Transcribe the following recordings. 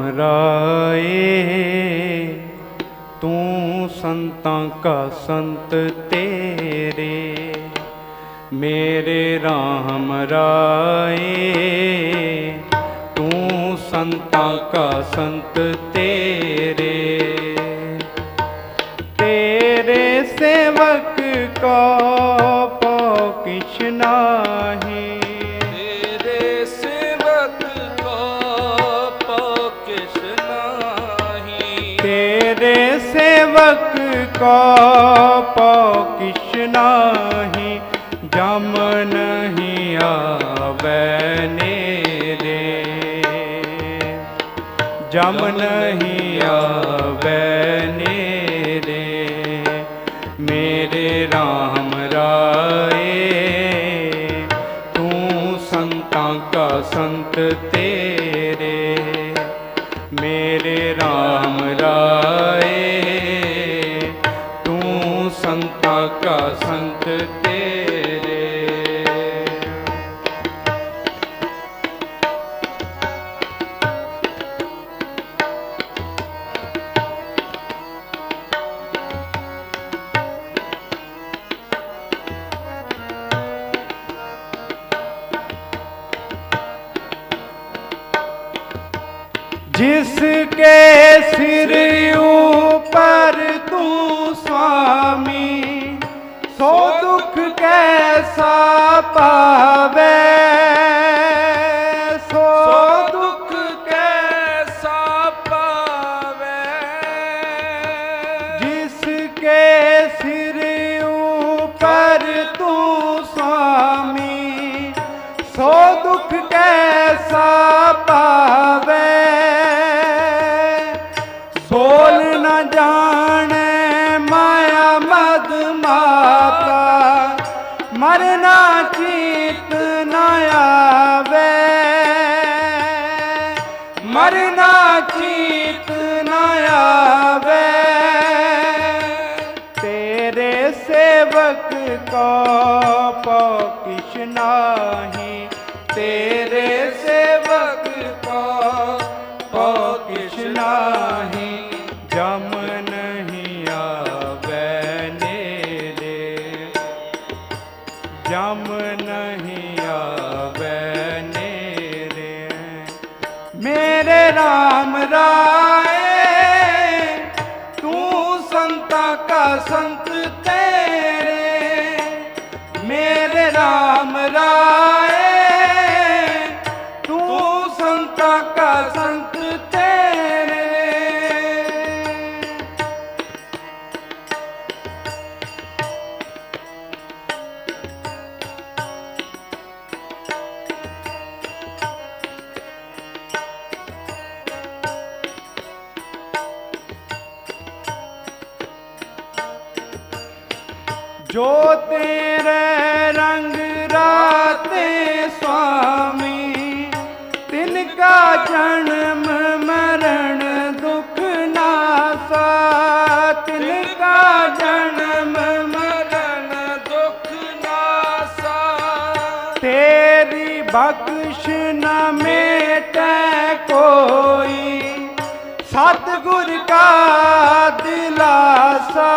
RAM ਤੂੰ ਸੰਤਾਂ ਕਾ ਸੰਤ ਤੇਰੇ, ਮੇਰੇ ਰਾਮ ਰਾਏ। ਤੂੰ ਸੰਤਾਂ ਕਾ ਸੰਤ ਤੇਰੇ ਤੇਰੇ ਸੇਵਕ ਕੋ ਪੋ ਕਿਛ ਨਾਹੀ। ਸੇਵਕ ਕੋ ਪੋ ਕਿਛ ਨਾਹੀ, ਜਮ ਨਹੀਂ ਆਵੈ ਨੇਰੇ। ਜਮ ਨਹੀਂ ਆਵੈ ਨੇਰੇ। ਮੇਰੇ RAM ਰਾਏ, ਤੂੰ ਸੰਤਾਂ ਕਾ ਸੰਤ ਤੇਰੇ। ਮੇਰੇ RAM ਰਾਏ ਸੰਤ ਤੇਰੇ ਜਿਸ ਕੇ ਸਿਰ ਉਪਰ ਤੂੰ ਸੁਆਮੀ ਸੋ ਦੁੱਖ ਕੈਸਾ ਪਾਵੇ? ਸੋ ਦੁੱਖ ਕੈਸਾ ਜਿਸ ਕੇ ਤੂੰ ਸਾਮੀ ਸੋ ਦੁੱਖ ਕੈਸਾ ਸੋਲ ਨਾ ਜਾਣ ਹਰਨਾ ਚੀਤ ਨਾ ਆਵੇ। ਮਰਨਾ ਚੀਤ ਨਾ ਆਵੇ। ਤੇਰੇ ਸੇਵਕ ਕੋ ਪਉ ਕਿਛ ਤੇਰੇ ਸੇਵਕ ਕੋ ਪਉ ਕਿਛ ਜਮ संग ਜੋ ਤੇਰੇ ਰੰਗ ਰਾਤੇ ਸੁਆਮੀ ਤਿਨ ਜਨਮ ਮਰਨ ਦੁਖ ਨਾਸਾ ਤਿਨ ਕਾ ਜਨਮ ਮਰਨ ਦੁਖ ਨਾਸਾ ਤੇਰੀ ਬਖਸ਼ ਨਾ ਮੇਟੈ ਕੋਈ, ਸਤਿਗੁਰ ਕਾ ਦਿਲਾਸਾ।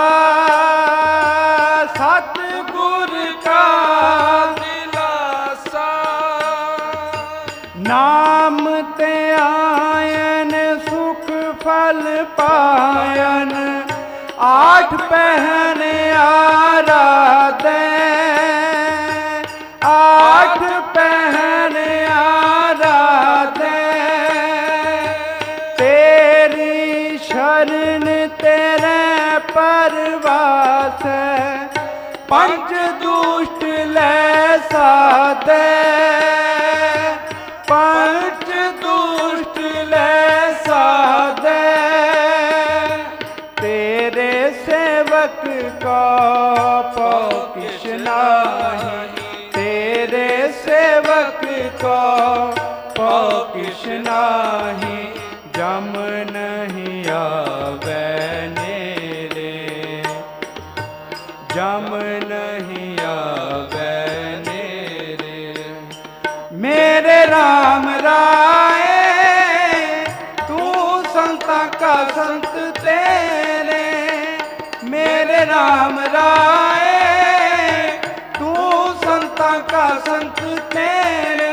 ਪਾਇਨ, ਆਠ ਪਹਿਨ ਆਰਾਧੈ। ਆਠ ਪਹਿਨ ਆਰਾਧੈ। ਤੇਰੀ ਸ਼ਰਨ ਤੇਰੇ ਪਰਵਾਸ, ਪੰਜ ਦੁਸ਼ਟ ਲੈ ਸਾਧੈ ਸੇਵਕ ਕੋ ਪੋ ਕਿਛ ਨਾਹੀ RAM ਰਾਏ ਤੂੰ ਸੰਤਾਂ ਕਾ ਸੰਤ ਤੇਰੇ।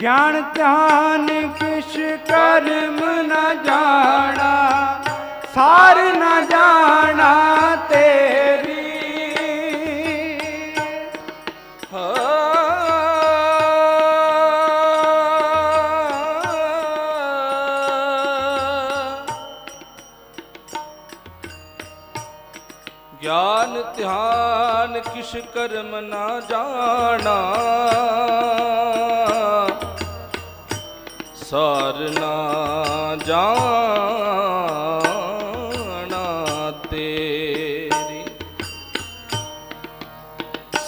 ਗਿਆਨ ਧਿਆਨ ਕਿਛ ਕਰਮ ਨਾ ਜਾਣਾ ਸਾਰ ਨਾ ਜਾਣਾ ਤੇਰੀ। ਗਿਆਨ ਧਿਆਨ ਕਿਛ ਕਰਮ ਨਾ ਜਾਣਾ। ਸਾਰ ਨਾ ਜਾਣਾ।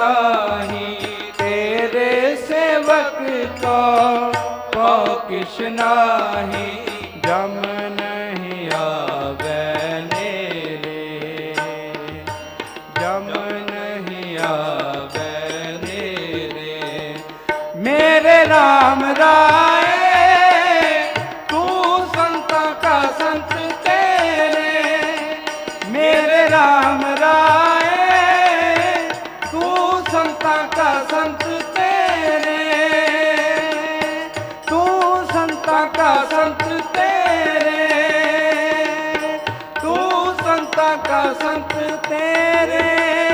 ਨਾਹੀ ਤੇਰੇ ਸੇਵਕ ਕੋ ਕੋ ਕਿਛ ਜਮ ਨਹੀਂ ਆਵੇ ਨੇਰੇ। ਜਮ ਨਹੀਂ ਆਵੇ ਨੇਰੇ। ਮੇਰੇ RAM ਦਾ ਸੰਤ ਤੇਰੇ। ਤੂੰ ਸੰਤਾਂ ਕਾ ਸੰਤ ਤੇਰੇ। ਤੂੰ ਸੰਤਾਂ ਕਾ ਸੰਤ ਤੇਰੇ।